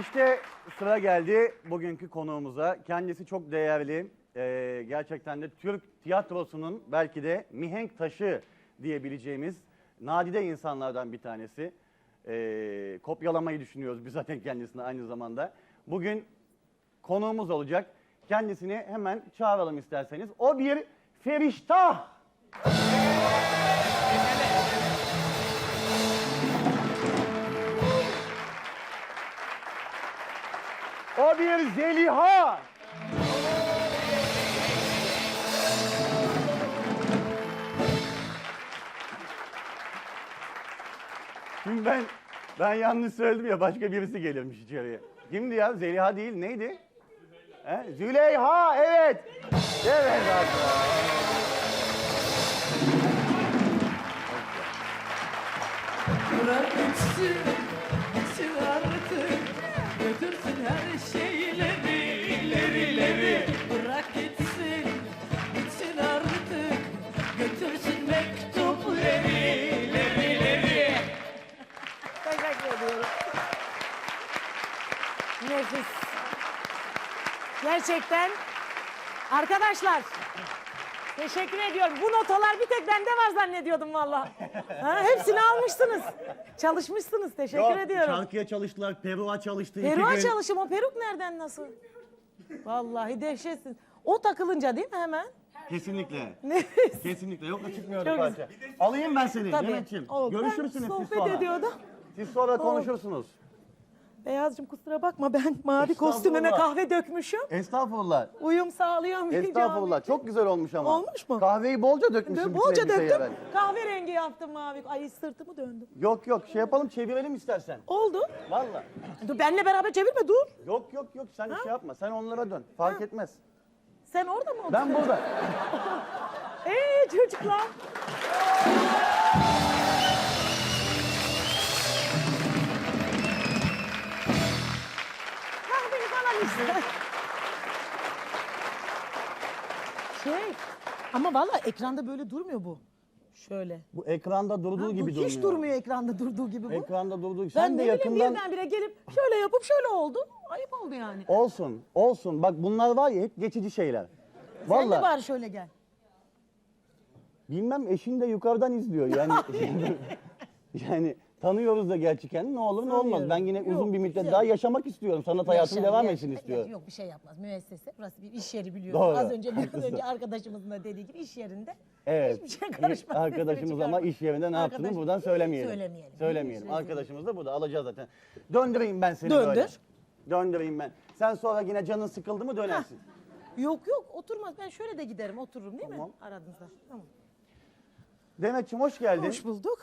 İşte sıra geldi bugünkü konuğumuza. Kendisi çok değerli. Ee, gerçekten de Türk tiyatrosunun belki de mihenk taşı diyebileceğimiz nadide insanlardan bir tanesi. Ee, kopyalamayı düşünüyoruz biz zaten kendisine aynı zamanda. Bugün konuğumuz olacak. Kendisini hemen çağıralım isterseniz. O bir feriştah. Bir zeliha. Şimdi ben ben yanlış söyledim ya başka birisi gelirmiş içeriye. Kimdi ya? Zeliha değil neydi? He? Züleyha evet. Evet arkadaşlar. Bırak gitsin, gitsin artık Götürsün her şeyleri, Götürsün mektupları, ileri ileri Teşekkür ediyorum. Nefis. Gerçekten arkadaşlar teşekkür ediyorum. Bu notalar bir tek bende var zannediyordum valla. Ha, hepsini almışsınız. Çalışmışsınız. Teşekkür ediyorum. Şarkıya çalıştılar, peruğa çalıştı. Peruğa çalışım. O peruk nereden nasıl? Vallahi dehşetsin. O takılınca değil mi hemen? Kesinlikle. Nefis. Kesinlikle. Yok çıkmıyordu Çok parça. Alayım ben seni Tabii. Demetciğim. Oldu. Görüşürsünüz Ben siz sohbet sonra. ediyordum. Siz sonra konuşursunuz. Beyazcığım kusura bakma ben mavi kostümüme Estağfurullah. kahve dökmüşüm. Estağfurullah. Uyum sağlayamayacağım. Estağfurullah. Çok güzel olmuş ama. Olmuş mu? Kahveyi bolca dökmüşsün. Bütün Bolca elbiseye döktüm. ben. Kahverengi yaptım mavi. Ay sırtımı döndüm. Yok yok şey yapalım çevirelim istersen. Oldu. Valla. Dur benle beraber çevirme dur. Yok yok yok sen şey yapma. Sen onlara dön. Fark etmez. Sen orada mı Ben burada. Eee çocuklar. Kahveyi falan işte. Şey ama valla ekranda böyle durmuyor bu. Şöyle. Bu ekranda durduğu Ha, bu gibi durmuyor. hiç durmuyor ekranda durduğu gibi bu. Ekranda durduğu gibi. ben Sen de ne yakından... birdenbire gelip şöyle yapıp şöyle oldu. Ayıp oldu yani. Olsun, olsun. Bak bunlar var ya hep geçici şeyler. Sen de Valla bari şöyle gel. bilmem eşin de yukarıdan izliyor yani. yani tanıyoruz da gerçi kendini ne olur ne olmaz. Tanıyorum. Ben yine Yok, uzun bir müddet güzel. daha yaşamak istiyorum. Sanat hayatım Yaşar, devam etsin istiyorum. Yok bir şey yapmaz. Müessese burası bir iş yeri biliyorsun. Doğru. Az önce biraz Haklısın. önce arkadaşımızın da dediği gibi iş yerinde Evet. hiçbir şey karışmaz. Arkadaşımız ama çıkarmaz. iş yerinde ne yaptığını Arkadaş- buradan söylemeyelim. Söylemeyelim. Söylemeyelim. Rezil Arkadaşımız da burada alacağız zaten. Döndüreyim ben seni Döndür. böyle. Döndüreyim ben. Sen sonra yine canın sıkıldı mı dönersin. Yok yok oturmaz. Ben şöyle de giderim otururum değil Tamam. mi? Aranızda. Tamam. Demetciğim hoş geldin. Hoş bulduk.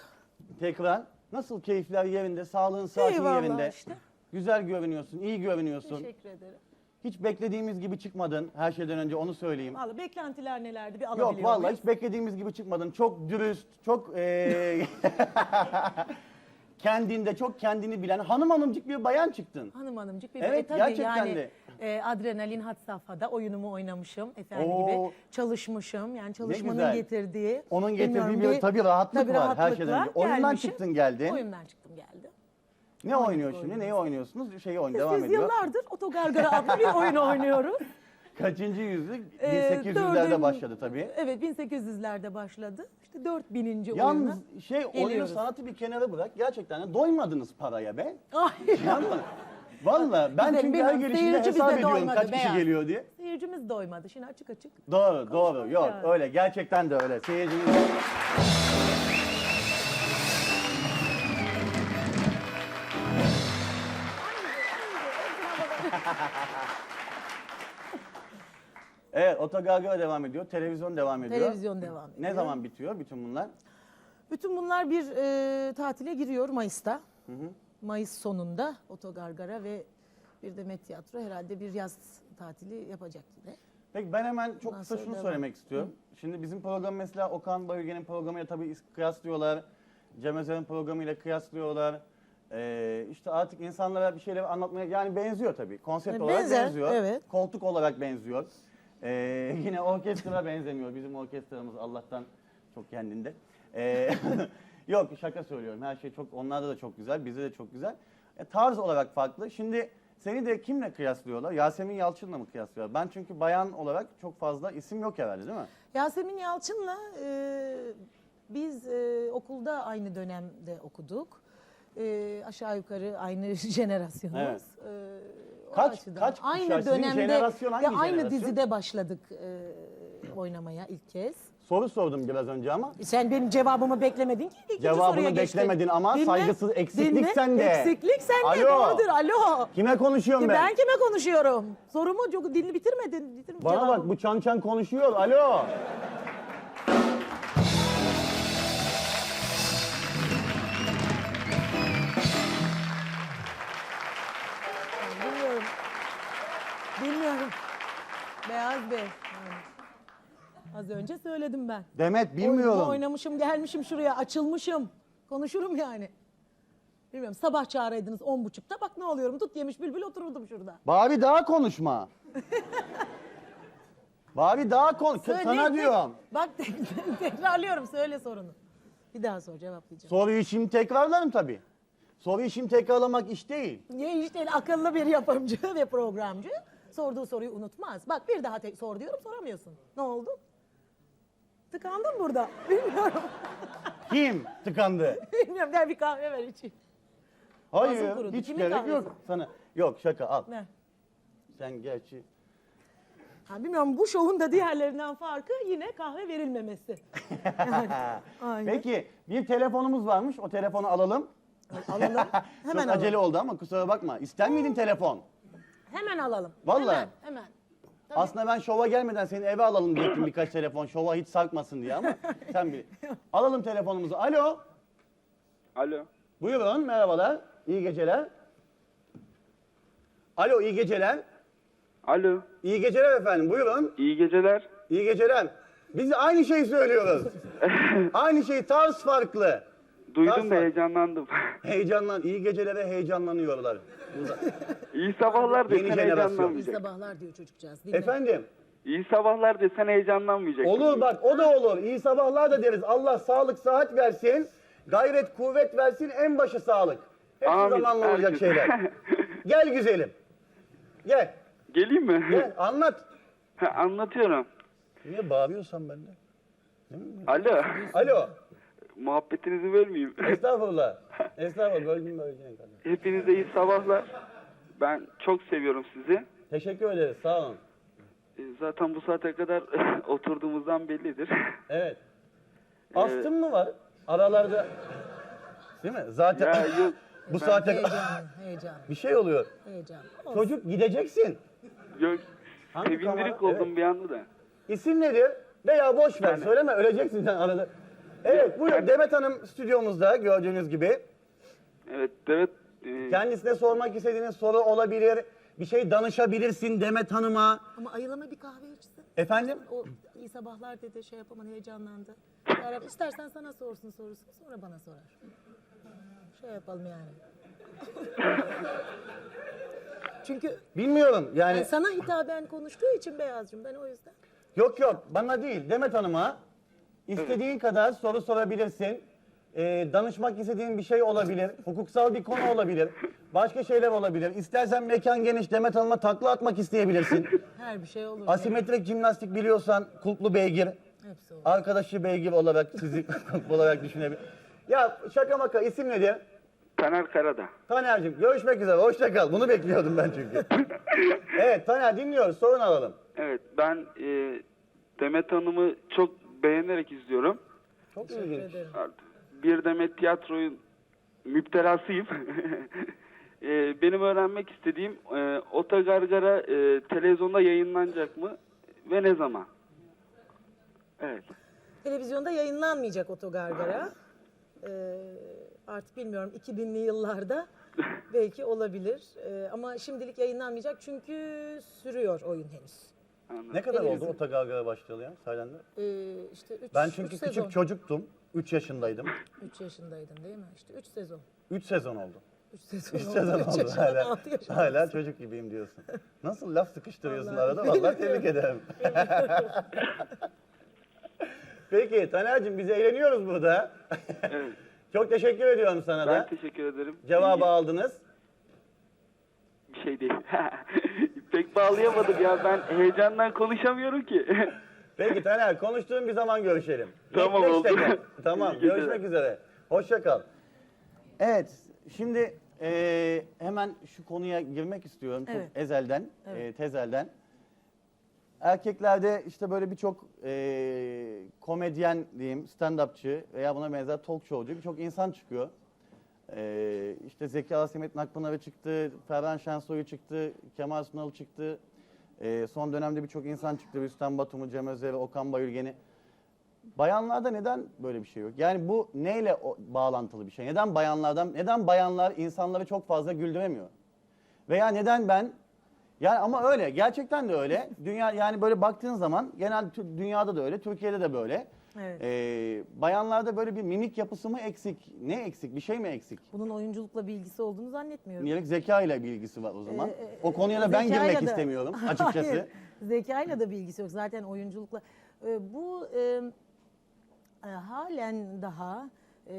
Tekrar. Nasıl keyifler yerinde, sağlığın, saatin Eyvallah yerinde. işte. Güzel görünüyorsun, iyi görünüyorsun. Teşekkür ederim. Hiç beklediğimiz gibi çıkmadın. Her şeyden önce onu söyleyeyim. Vallahi beklentiler nelerdi bir alabiliyor Yok vallahi muyuz? hiç beklediğimiz gibi çıkmadın. Çok dürüst, çok eee, kendinde, çok kendini bilen hanım hanımcık bir bayan çıktın. Hanım hanımcık bir Evet, tabii gerçekten yani, de. e, adrenalin had safhada oyunumu oynamışım efendim Oo. gibi çalışmışım yani çalışmanın güzel. getirdiği Onun getirdiği bilmiyorum, bir tabii rahatlık tabii var her şeyden rahatlıkla önce. Oyundan gelmişim. çıktın geldin. Oyundan çıktım geldim. Ne oynuyor şimdi? Neyi oynuyorsunuz? Şeyi oyun devam Biz ediyor. yıllardır Otogargara adlı bir oyun oynuyoruz. Kaçıncı yüzyıl? Ee, 1800'lerde dördün- başladı tabii. Evet 1800'lerde başladı. İşte 4000. Yalnız oyuna. şey oyunu geliyoruz. sanatı bir kenara bırak. Gerçekten de doymadınız paraya be. Ay. Yanma. Valla ben Bize- çünkü her bizim gelişinde seyirci hesap ediyorum doymadı kaç kişi beyaz. geliyor diye. Seyircimiz doymadı. Şimdi açık açık. Doğru, doğru. Yok yani. öyle. Gerçekten de öyle. Seyircimiz... otogargara devam ediyor. Televizyon devam ediyor. Televizyon devam ediyor. Ne zaman bitiyor bütün bunlar? Bütün bunlar bir e, tatile giriyor Mayıs'ta. Mayıs sonunda Otogargara ve bir Demet Tiyatro herhalde bir yaz tatili yapacak yine. Peki ben hemen çok Ondan kısa sonra şunu devam. söylemek istiyorum. Şimdi bizim program mesela Okan Bayülgen'in programıyla tabii kıyaslıyorlar. Cem Özer'in programıyla kıyaslıyorlar. Ee, işte artık insanlara bir şeyler anlatmaya yani benziyor tabii. Konsept Evet, olarak benzer, benziyor. evet. Koltuk olarak benziyor. Ee, yine orkestra benzemiyor. Bizim orkestramız Allah'tan çok kendinde. Ee, yok şaka söylüyorum. Her şey çok onlarda da çok güzel. Bizde de çok güzel. E, tarz olarak farklı. Şimdi Seni de kimle kıyaslıyorlar? Yasemin Yalçın'la mı kıyaslıyorlar? Ben çünkü bayan olarak çok fazla isim yok herhalde değil mi? Yasemin Yalçın'la e, biz e, okulda aynı dönemde okuduk. E, aşağı yukarı aynı jenerasyonuz. Evet. E, Kaç- açıdan. kaç aynı kuşağı? Sizin dönemde jenerasyon hangi ve aynı jenerasyon? dizide başladık e, oynamaya ilk kez. Soru sordum biraz önce ama. Sen benim cevabımı beklemedin ki. ikinci Cevabını soruya geçtin. beklemedin ama saygısız- eksiklik dinle. sende. Eksiklik sende Alo. doğrudur. Alo. Kime konuşuyorum ben? Ben kime konuşuyorum? Sorumu çok dilini bitirmedin. bitirme Bana bak cevabımı. bu çan çan konuşuyor. Alo. Az önce söyledim ben. Demet bilmiyorum. Oynamışım, gelmişim şuraya, açılmışım. Konuşurum yani. Bilmiyorum. Sabah çağıraydınız on buçukta. Bak ne oluyorum. Tut yemiş bülbül otururdum şurada. Bari daha konuşma. Bari daha konuş. Sana ne- diyorum. Bak tekrarlıyorum. Söyle sorunu. Bir daha sor cevaplayacağım. Soruyu şimdi tekrarlarım tabii. Soruyu şimdi tekrarlamak iş değil. Niye işte akıllı bir yapımcı ve programcı sorduğu soruyu unutmaz. Bak bir daha tek sor diyorum soramıyorsun. Ne oldu? Tıkandın burada. Bilmiyorum. Kim tıkandı? Bilmiyorum. Gel bir kahve ver içeyim. Hayır, kurudu. hiç Kimin gerek kahvesi? yok sana. Yok şaka al. Ver. Sen gerçi Ha, bilmiyorum bu şovun da diğerlerinden farkı yine kahve verilmemesi. Yani, aynen. Peki bir telefonumuz varmış. O telefonu alalım. Alalım. Hemen Çok alalım. acele oldu ama kusura bakma. İster miydin telefon? Hemen alalım. Vallahi. Hemen. hemen. Tabii. Aslında ben şova gelmeden seni eve alalım diyecektim birkaç telefon. Şova hiç sarkmasın diye ama sen bil. Alalım telefonumuzu. Alo. Alo. Buyurun merhabalar. İyi geceler. Alo iyi geceler. Alo. İyi geceler efendim. Buyurun. İyi geceler. İyi geceler. Biz de aynı şeyi söylüyoruz. aynı şey tarz farklı. Duydum Nasıl? da heyecanlandım. Heyecanlan, iyi gecelere heyecanlanıyorlar. Burada. İyi sabahlar Yeni desen jenerasyon. İyi heyecanlanmayacak. sabahlar diyor çocukcağız. Dinle. Efendim, İyi sabahlar desen heyecanlanmayacak. olur bak o da olur. İyi sabahlar da deriz. Allah sağlık, sıhhat versin. Gayret, kuvvet versin. En başı sağlık. Hepsi Amin. zamanla olacak Herkes. şeyler. Gel güzelim. Gel, Geleyim mi? gel anlat. Ha, Anlatıyorum. Niye bağırıyorsan ben de? Alo. Alo. Muhabbetinizi bölmeyeyim. Estağfurullah. Estağfurullah. Böleceğin kadar. Hepinize iyi sabahlar. Ben çok seviyorum sizi. Teşekkür ederiz. Sağ olun. E, Zaten bu saate kadar oturduğumuzdan bellidir. Evet. Astım mı var? Aralarda. Değil mi? Zaten ya yok. bu saate Heyecan, heyecan, bir şey oluyor. heyecan. Olsun. Çocuk gideceksin. Yok. Hangi Sevindirik kamera? oldum Evet. bir anda da. İsim nedir? Veya boş ver. Söyleme öleceksin sen arada. Evet buyurun Demet Hanım stüdyomuzda gördüğünüz gibi. Evet, evet. e, Kendisine sormak istediğiniz soru olabilir. Bir şey danışabilirsin Demet Hanım'a. Ama ayılama bir kahve içsin. Efendim? O iyi sabahlar dedi şey yapamadı heyecanlandı. Beraber, istersen sana sorsun sorusunu sonra bana sorar. Şey yapalım yani. Çünkü Bilmiyorum yani. yani sana hitaben konuştuğu için Beyazcığım ben o yüzden. Yok yok bana değil Demet Hanım'a. İstediğin kadar soru sorabilirsin. Ee, danışmak istediğin bir şey olabilir. Hukuksal bir konu olabilir. Başka şeyler olabilir. İstersen mekan geniş Demet Hanım'a takla atmak isteyebilirsin. Her bir şey olur. Asimetrik jimnastik biliyorsan kulplu beygir. Hepsi olur. Arkadaşı beygir olarak sizi kulplu olarak düşünebilir. Ya şaka maka isim nedir? Taner Karada. Taner'cim görüşmek üzere hoşça kal. Bunu bekliyordum ben çünkü. evet Taner dinliyoruz sorun alalım. Evet, ben e, Demet Hanım'ı çok beğenerek izliyorum. Çok Teşekkür ilginç. ederim. Bir Demet tiyatroyun müptelasıyım. E, benim öğrenmek istediğim e, Otogargara e, televizyonda yayınlanacak mı ve ne zaman? Evet. Televizyonda yayınlanmayacak otogargara. Ee, artık bilmiyorum 2000'li yıllarda belki olabilir. Ee, ama şimdilik yayınlanmayacak çünkü sürüyor oyun henüz. Anladım. Ne kadar oldu Otogargara başlayalı ya Saylan'da? Ee, işte 3 Ben çünkü küçük çocuktum. 3 yaşındaydım. 3 yaşındaydın değil mi? İşte 3 sezon. 3 sezon oldu. 3 sezon 3 oldu. sezon Üç oldu yaşından hala. altı Hala çocuk gibiyim diyorsun. Nasıl laf sıkıştırıyorsun Vallahi arada? Vallahi tebrik ederim. Peki Taner'cim biz eğleniyoruz burada. Evet. Çok teşekkür ediyorum sana Ben da. teşekkür ederim. Cevabı İyi- aldınız. bir şey değil. Pek bağlayamadım ya ben heyecandan konuşamıyorum ki. Peki Taner konuştuğun bir zaman görüşelim. Tamam, Netleş oldu. tekrar. Tamam İyi geceler. görüşmek üzere. Hoşça kal. Evet şimdi eee, hemen şu konuya girmek istiyorum çok Evet. ezelden, Evet. eee, tezelden. Erkeklerde işte böyle birçok eee, komedyen diyeyim, stand-upçı veya buna benzer talk showcu birçok insan çıkıyor. Eee işte Zeki Alasemet Akpınar'ı çıktı, Ferhan Şensoy'u çıktı, Kemal Sunal çıktı. Eee, son dönemde birçok insan çıktı. Rüstem Batum'u, Cem Özer, Okan Bayülgen'i. Bayanlarda neden böyle bir şey yok? Yani bu neyle o- bağlantılı bir şey? Neden bayanlardan, neden bayanlar insanları çok fazla güldüremiyor? Veya neden ben, yani ama öyle, gerçekten de öyle. Dünya yani böyle baktığın zaman genel dünyada da öyle, Türkiye'de de böyle. Evet. Ee, bayanlarda böyle bir mimik yapısı mı eksik? Ne eksik? Bir şey mi eksik? Bunun oyunculukla bir ilgisi olduğunu zannetmiyorum. Niyelik zeka ile bir ilgisi var o zaman. Ee, e, o konuya da ben girmek da- istemiyorum açıkçası. Hayır, zekayla da bilgisi yok. Zaten oyunculukla. Ee, bu e, e, halen daha e,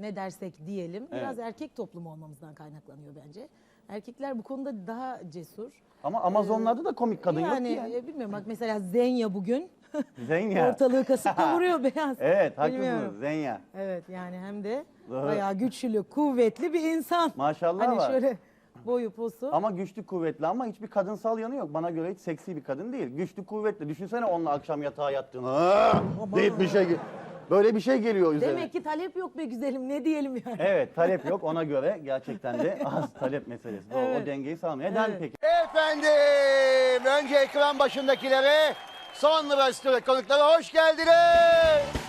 ne dersek diyelim biraz erkek toplumu olmamızdan kaynaklanıyor bence. Erkekler bu konuda daha cesur. Ama Amazonlarda da komik kadın yani, yok ki yani. e, bilmiyorum bak mesela Zenya bugün Zenya. ortalığı kasıp kavuruyor beyaz. Evet Bilmiyorum. haklısınız Zenya. Evet yani hem de Doğru. bayağı güçlü, kuvvetli bir insan. Maşallah hani var. şöyle boyu posu. Ama güçlü kuvvetli ama hiçbir kadınsal yanı yok. Bana göre hiç seksi bir kadın değil. Güçlü kuvvetli. Düşünsene onunla akşam yatağa yattığını. "Aa!" deyip bir şey ge- böyle bir şey geliyor üzerine. Demek ki talep yok be güzelim ne diyelim yani. Evet talep yok ona göre gerçekten de az talep meselesi. Evet. O dengeyi sağlamıyor. Neden Evet. peki? Efendim, önce ekran başındakilere, sonra stüdyo konuklara hoş geldiniz.